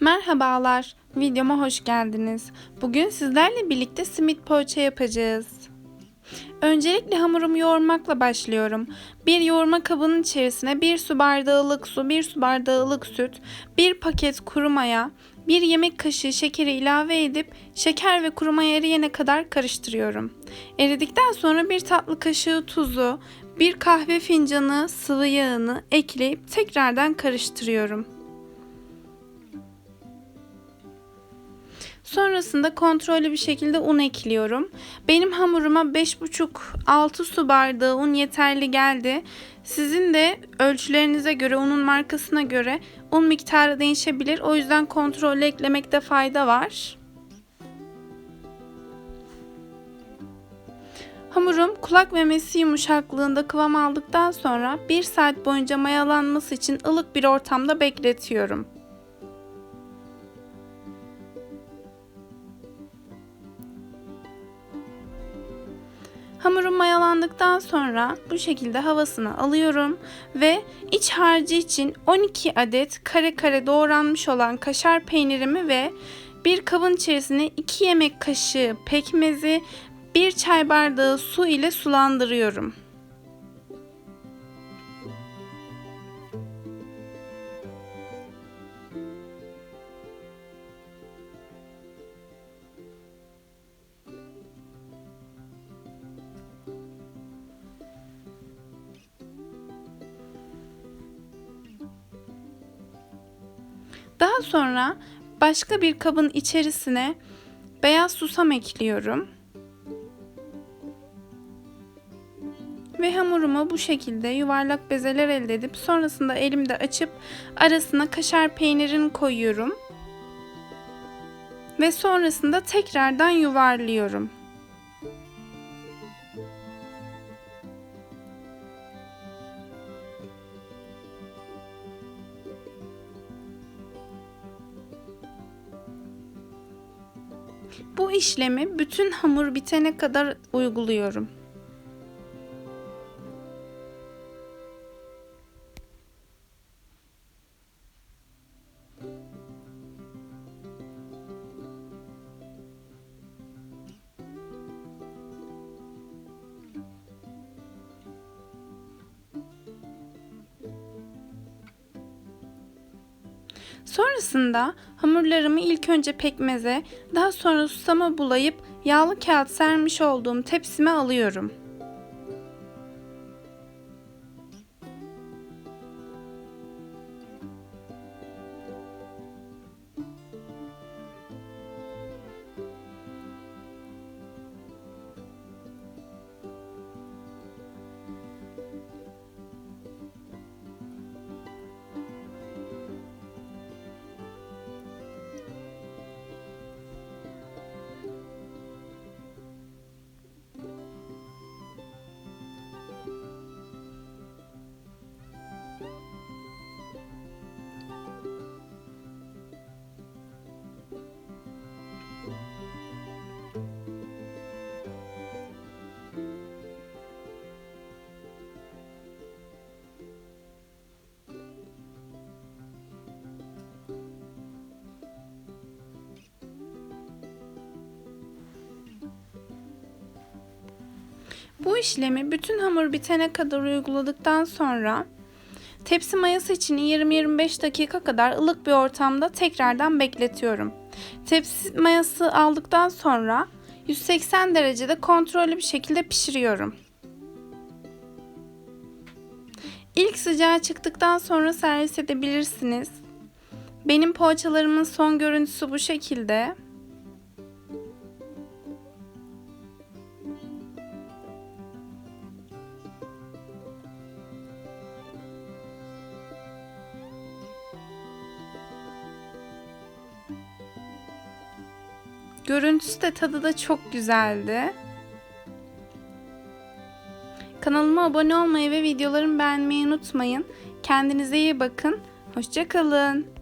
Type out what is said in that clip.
Merhabalar, videoma hoş geldiniz. Bugün sizlerle birlikte simit poğaça yapacağız. Öncelikle hamurumu yoğurmakla başlıyorum. Bir yoğurma kabının içerisine 1 su bardağı ılık su, 1 su bardağı ılık süt, 1 paket kuru maya, 1 yemek kaşığı şekeri ilave edip şeker ve kuru maya eriyene kadar karıştırıyorum. Eridikten sonra 1 tatlı kaşığı tuzu, 1 kahve fincanı sıvı yağını ekleyip tekrardan karıştırıyorum. Sonrasında kontrollü bir şekilde un ekliyorum. Benim hamuruma 5,5-6 su bardağı un yeterli geldi. Sizin de ölçülerinize göre, unun markasına göre un miktarı değişebilir. O yüzden kontrollü eklemekte fayda var. Hamurum kulak memesi yumuşaklığında kıvam aldıktan sonra 1 saat boyunca mayalanması için ılık bir ortamda bekletiyorum. Hamurum mayalandıktan sonra bu şekilde havasını alıyorum ve iç harcı için 12 adet kare kare doğranmış olan kaşar peynirimi ve bir kabın içerisine 2 yemek kaşığı pekmezi, 1 çay bardağı su ile sulandırıyorum. Daha sonra başka bir kabın içerisine beyaz susam ekliyorum. Ve hamurumu bu şekilde yuvarlak bezeler elde edip sonrasında elimde açıp arasına kaşar peynirini koyuyorum. Ve sonrasında tekrardan yuvarlıyorum. Bu işlemi bütün hamur bitene kadar uyguluyorum. Sonrasında hamurlarımı ilk önce pekmeze, daha sonra susama bulayıp yağlı kağıt sermiş olduğum tepsime alıyorum. Bu işlemi bütün hamur bitene kadar uyguladıktan sonra tepsi mayası için 20-25 dakika kadar ılık bir ortamda tekrardan bekletiyorum. Tepsi mayası aldıktan sonra 180 derecede kontrollü bir şekilde pişiriyorum. İlk sıcağı çıktıktan sonra servis edebilirsiniz. Benim poğaçalarımın son görüntüsü bu şekilde. Görüntüsü de tadı da çok güzeldi. Kanalıma abone olmayı ve videolarımı beğenmeyi unutmayın. Kendinize iyi bakın. Hoşçakalın.